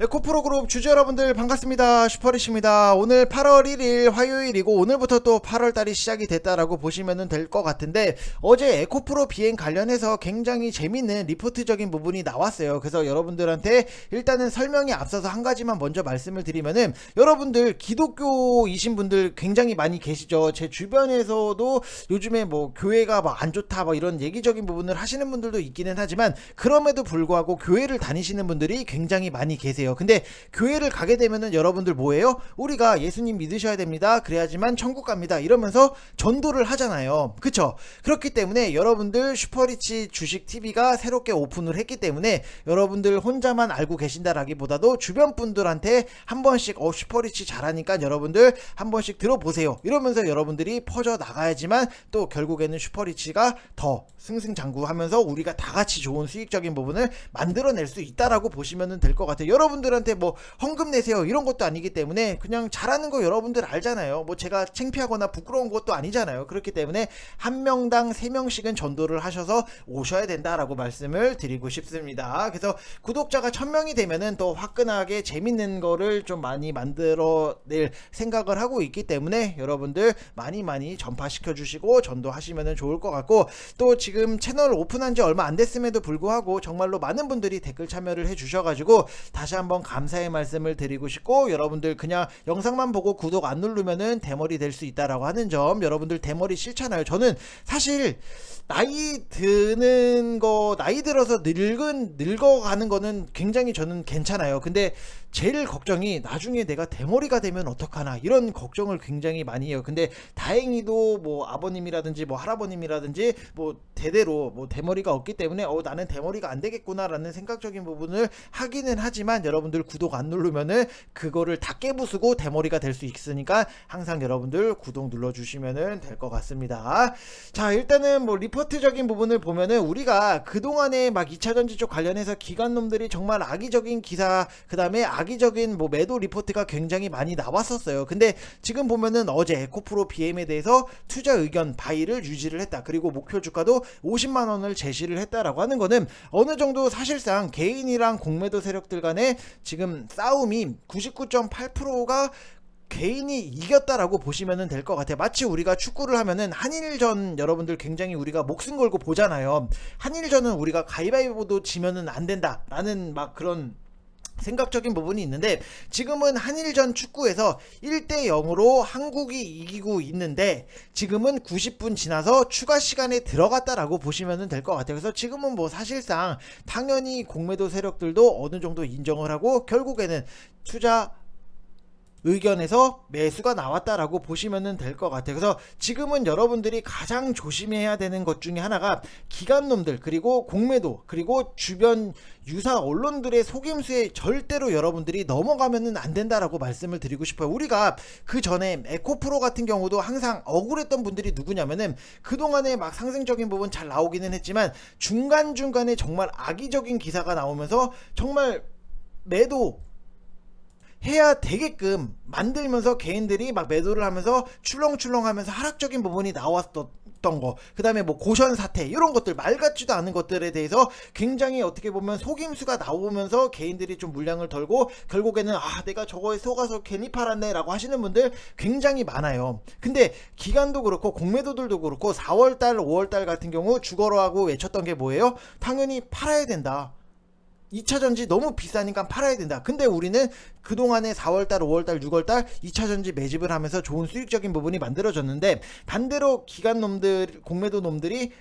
에코프로 그룹 주주 여러분들 반갑습니다. 슈퍼리시입니다. 오늘 8월 1일 화요일이고 오늘부터 또 8월 달이 시작이 됐다라고 보시면 될 것 같은데 어제 에코프로 비행 관련해서 굉장히 재밌는 리포트적인 부분이 나왔어요. 그래서 여러분들한테 일단은 설명이 앞서서 한 가지만 먼저 말씀을 드리면은 여러분들 기독교이신 분들 굉장히 많이 계시죠. 제 주변에서도 요즘에 뭐 교회가 막안 좋다 뭐 이런 얘기적인 부분을 하시는 분들도 있기는 하지만 그럼에도 불구하고 교회를 다니시는 분들이 굉장히 많이 계세요. 근데 교회를 가게 되면은 여러분들 뭐예요? 우리가 예수님 믿으셔야 됩니다. 그래야지만 천국 갑니다. 이러면서 전도를 하잖아요. 그쵸? 그렇기 때문에 여러분들 슈퍼리치 주식 TV가 새롭게 오픈을 했기 때문에 여러분들 혼자만 알고 계신다라기보다도 주변 분들한테 한 번씩 어 슈퍼리치 잘하니까 여러분들 한 번씩 들어보세요. 이러면서 여러분들이 퍼져 나가야지만 또 결국에는 슈퍼리치가 더 승승장구하면서 우리가 다 같이 좋은 수익적인 부분을 만들어낼 수 있다라고 보시면 될 것 같아요. 여러분 들한테 뭐 헌금 내세요 이런 것도 아니기 때문에 그냥 잘하는 거 여러분들 알잖아요. 뭐 제가 창피하거나 부끄러운 것도 아니잖아요. 그렇기 때문에 한 명당 세 명씩은 전도를 하셔서 오셔야 된다라고 말씀을 드리고 싶습니다. 그래서 구독자가 천 명이 되면은 또 화끈하게 재밌는 거를 좀 많이 만들어 낼 생각을 하고 있기 때문에 여러분들 많이 많이 전파시켜 주시고 전도하시면 좋을 것 같고 또 지금 채널 오픈한 지 얼마 안 됐음에도 불구하고 정말로 많은 분들이 댓글 참여를 해 주셔 가지고 다시 한번 감사의 말씀을 드리고 싶고 여러분들 그냥 영상만 보고 구독 안 누르면은 대머리 될 수 있다라고 하는 점 여러분들 대머리 싫잖아요. 저는 사실 나이 드는 거 나이 들어서 늙은 늙어가는 거는 굉장히 저는 괜찮아요. 근데 제일 걱정이 나중에 내가 대머리가 되면 어떡하나 이런 걱정을 굉장히 많이 해요. 근데 다행히도 뭐 아버님이라든지 뭐 할아버님이라든지 뭐 대대로 뭐 대머리가 없기 때문에 어 나는 대머리가 안 되겠구나라는 생각적인 부분을 하기는 하지만 여러분들 구독 안 누르면은 그거를 다 깨부수고 대머리가 될 수 있으니까 항상 여러분들 구독 눌러주시면은 될 것 같습니다. 자 일단은 뭐 리포트적인 부분을 보면은 우리가 그동안에 막 2차 전지 쪽 관련해서 기관놈들이 정말 악의적인 기사 그 다음에 악의적인 뭐 매도 리포트가 굉장히 많이 나왔었어요. 근데 지금 보면은 어제 에코프로 BM에 대해서 투자 의견 바이를 유지를 했다. 그리고 목표 주가도 50만 원을 제시를 했다라고 하는 거는 어느 정도 사실상 개인이랑 공매도 세력들 간의 지금 싸움이 99.8%가 개인이 이겼다라고 보시면 될 것 같아요. 마치 우리가 축구를 하면은 한일전 여러분들 굉장히 우리가 목숨 걸고 보잖아요. 한일전은 우리가 가위바위보도 지면은 안 된다라는 막 그런 생각적인 부분이 있는데 지금은 한일전 축구에서 1대 0으로 한국이 이기고 있는데 지금은 90분 지나서 추가 시간에 들어갔다라고 보시면 될 것 같아요. 그래서 지금은 뭐 사실상 당연히 공매도 세력들도 어느 정도 인정을 하고 결국에는 투자 의견에서 매수가 나왔다라고 보시면 될 것 같아요. 그래서 지금은 여러분들이 가장 조심해야 되는 것 중에 하나가 기관놈들 그리고 공매도 그리고 주변 유사 언론들의 속임수에 절대로 여러분들이 넘어가면은 안 된다라고 말씀을 드리고 싶어요. 우리가 그 전에 에코프로 같은 경우도 항상 억울했던 분들이 누구냐면은 그동안에 막 상승적인 부분 잘 나오기는 했지만 중간중간에 정말 악의적인 기사가 나오면서 정말 매도 해야 되게끔 만들면서 개인들이 막 매도를 하면서 출렁출렁 하면서 하락적인 부분이 나왔던 거. 그 다음에 뭐 고션 사태, 이런 것들, 말 같지도 않은 것들에 대해서 굉장히 어떻게 보면 속임수가 나오면서 개인들이 좀 물량을 덜고 결국에는 아, 내가 저거에 속아서 괜히 팔았네 라고 하시는 분들 굉장히 많아요. 근데 기간도 그렇고 공매도들도 그렇고 4월달, 5월달 같은 경우 주거로하고 외쳤던 게 뭐예요? 당연히 팔아야 된다. 2차 전지 너무 비싸니까 팔아야 된다. 근데 우리는 그동안에 4월달, 5월달, 6월달 2차 전지 매집을 하면서 좋은 수익적인 부분이 만들어졌는데 반대로 기관 놈들, 공매도 놈들이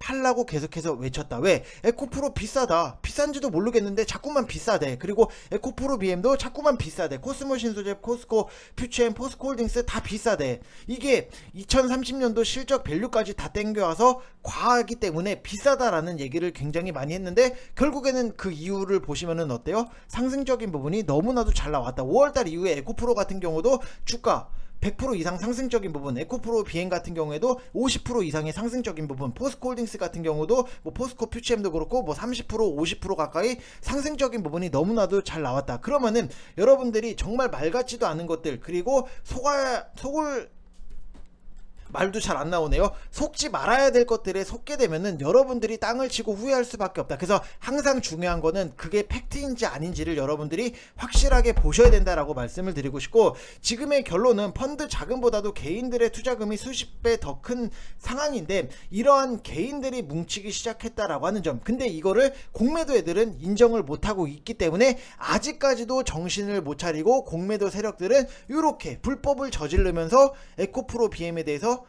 팔라고 계속해서 외쳤다. 왜? 에코프로 비싸다. 비싼지도 모르겠는데 자꾸만 비싸대. 그리고 에코프로 BM도 자꾸만 비싸대. 코스모 신소재, 코스코, 퓨처엠, 포스코홀딩스 다 비싸대. 이게 2030년도 실적 밸류까지 다 땡겨와서 과하기 때문에 비싸다라는 얘기를 굉장히 많이 했는데 결국에는 그 이유를 보시면은 어때요? 상승적인 부분이 너무나도 잘 나왔다. 5월달 이후에 에코프로 같은 경우도 주가 100% 이상 상승적인 부분, 에코프로 비행 같은 경우에도 50% 이상의 상승적인 부분, 포스코홀딩스 같은 경우도 뭐 포스코 퓨치엠도 그렇고 뭐 30% 50% 가까이 상승적인 부분이 너무나도 잘 나왔다. 그러면은 여러분들이 정말 말 같지도 않은 것들 그리고 속아 속을 말도 잘 안 나오네요. 속지 말아야 될 것들에 속게 되면은 여러분들이 땅을 치고 후회할 수밖에 없다. 그래서 항상 중요한 거는 그게 팩트인지 아닌지를 여러분들이 확실하게 보셔야 된다라고 말씀을 드리고 싶고 지금의 결론은 펀드 자금보다도 개인들의 투자금이 수십 배 더 큰 상황인데 이러한 개인들이 뭉치기 시작했다라고 하는 점. 근데 이거를 공매도 애들은 인정을 못 하고 있기 때문에 아직까지도 정신을 못 차리고 공매도 세력들은 이렇게 불법을 저지르면서 에코프로 BM에 대해서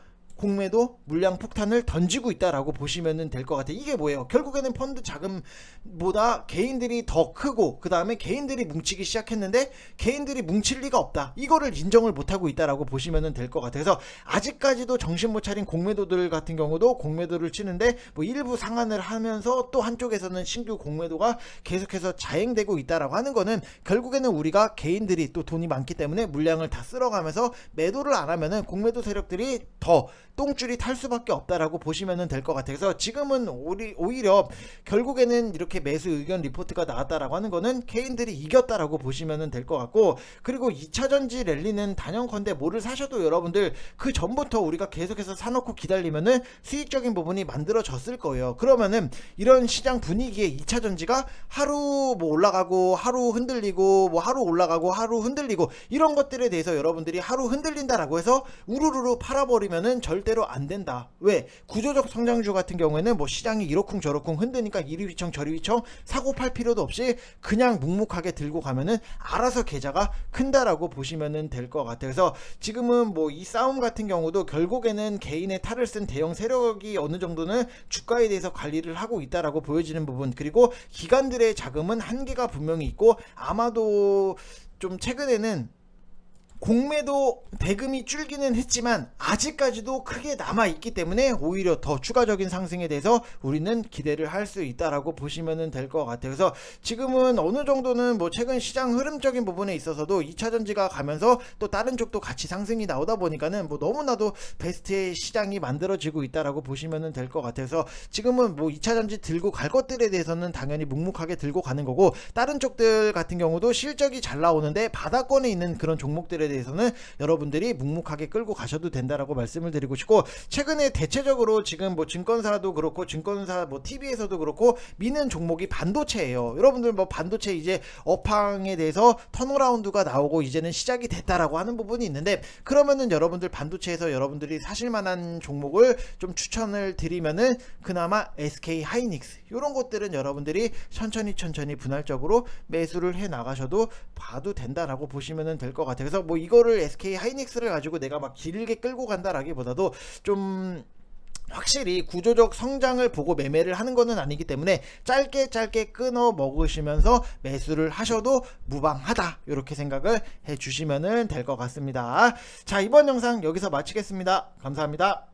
공매도 물량 폭탄을 던지고 있다라고 보시면 될 것 같아요. 이게 뭐예요? 결국에는 펀드 자금보다 개인들이 더 크고 그 다음에 개인들이 뭉치기 시작했는데 개인들이 뭉칠 리가 없다. 이거를 인정을 못하고 있다라고 보시면 될 것 같아서 아직까지도 정신 못 차린 공매도들 같은 경우도 공매도를 치는데 뭐 일부 상한을 하면서 또 한쪽에서는 신규 공매도가 계속해서 자행되고 있다라고 하는 거는 결국에는 우리가 개인들이 또 돈이 많기 때문에 물량을 다 쓸어가면서 매도를 안 하면은 공매도 세력들이 더 똥줄이 탈 수밖에 없다라고 보시면 될 것 같아요. 그래서 지금은 오리, 오히려 결국에는 이렇게 매수 의견 리포트가 나왔다라고 하는 거는 개인들이 이겼다라고 보시면 될 것 같고 그리고 2차 전지 랠리는 단연컨대 뭐를 사셔도 여러분들 그 전부터 우리가 계속해서 사놓고 기다리면은 수익적인 부분이 만들어졌을 거예요. 그러면은 이런 시장 분위기에 2차 전지가 하루 뭐 올라가고 하루 흔들리고 뭐 하루 올라가고 하루 흔들리고 이런 것들에 대해서 여러분들이 하루 흔들린다라고 해서 우르르르 팔아버리면 은 절대로 안 된다. 왜? 구조적 성장주 같은 경우에는 뭐 시장이 이러쿵 저러쿵 흔드니까 이리 휘청 저리 휘청 사고 팔 필요도 없이 그냥 묵묵하게 들고 가면은 알아서 계좌가 큰다라고 보시면 될것 같아요. 그래서 지금은 뭐 이 싸움 같은 경우도 결국에는 개인의 탈을 쓴 대형 세력이 어느 정도는 주가에 대해서 관리를 하고 있다라고 보여지는 부분 그리고 기관들의 자금은 한계가 분명히 있고 아마도 좀 최근에는 공매도 대금이 줄기는 했지만 아직까지도 크게 남아 있기 때문에 오히려 더 추가적인 상승에 대해서 우리는 기대를 할 수 있다라고 보시면 될 것 같아요. 그래서 지금은 어느 정도는 뭐 최근 시장 흐름적인 부분에 있어서도 2차 전지가 가면서 또 다른 쪽도 같이 상승이 나오다 보니까는 뭐 너무나도 베스트의 시장이 만들어지고 있다라고 보시면 될 것 같아서 지금은 뭐 2차 전지 들고 갈 것들에 대해서는 당연히 묵묵하게 들고 가는 거고 다른 쪽들 같은 경우도 실적이 잘 나오는데 바닥권에 있는 그런 종목들에 대해서는 여러분들이 묵묵하게 끌고 가셔도 된다라고 말씀을 드리고 싶고 최근에 대체적으로 지금 뭐 증권사도 그렇고 증권사 뭐 TV에서도 그렇고 미는 종목이 반도체예요. 여러분들 뭐 반도체 이제 업황에 대해서 턴어라운드가 나오고 이제는 시작이 됐다라고 하는 부분이 있는데 그러면은 여러분들 반도체에서 여러분들이 사실 만한 종목을 좀 추천을 드리면은 그나마 SK 하이닉스 이런 것들은 여러분들이 천천히 천천히 분할적으로 매수를 해 나가셔도 봐도 된다라고 보시면 될 것 같아요. 그래서 뭐 이거를 SK 하이닉스를 가지고 내가 막 길게 끌고 간다라기보다도 좀 확실히 구조적 성장을 보고 매매를 하는 것은 아니기 때문에 짧게 짧게 끊어 먹으시면서 매수를 하셔도 무방하다 이렇게 생각을 해 주시면 될 것 같습니다. 자 이번 영상 여기서 마치겠습니다. 감사합니다.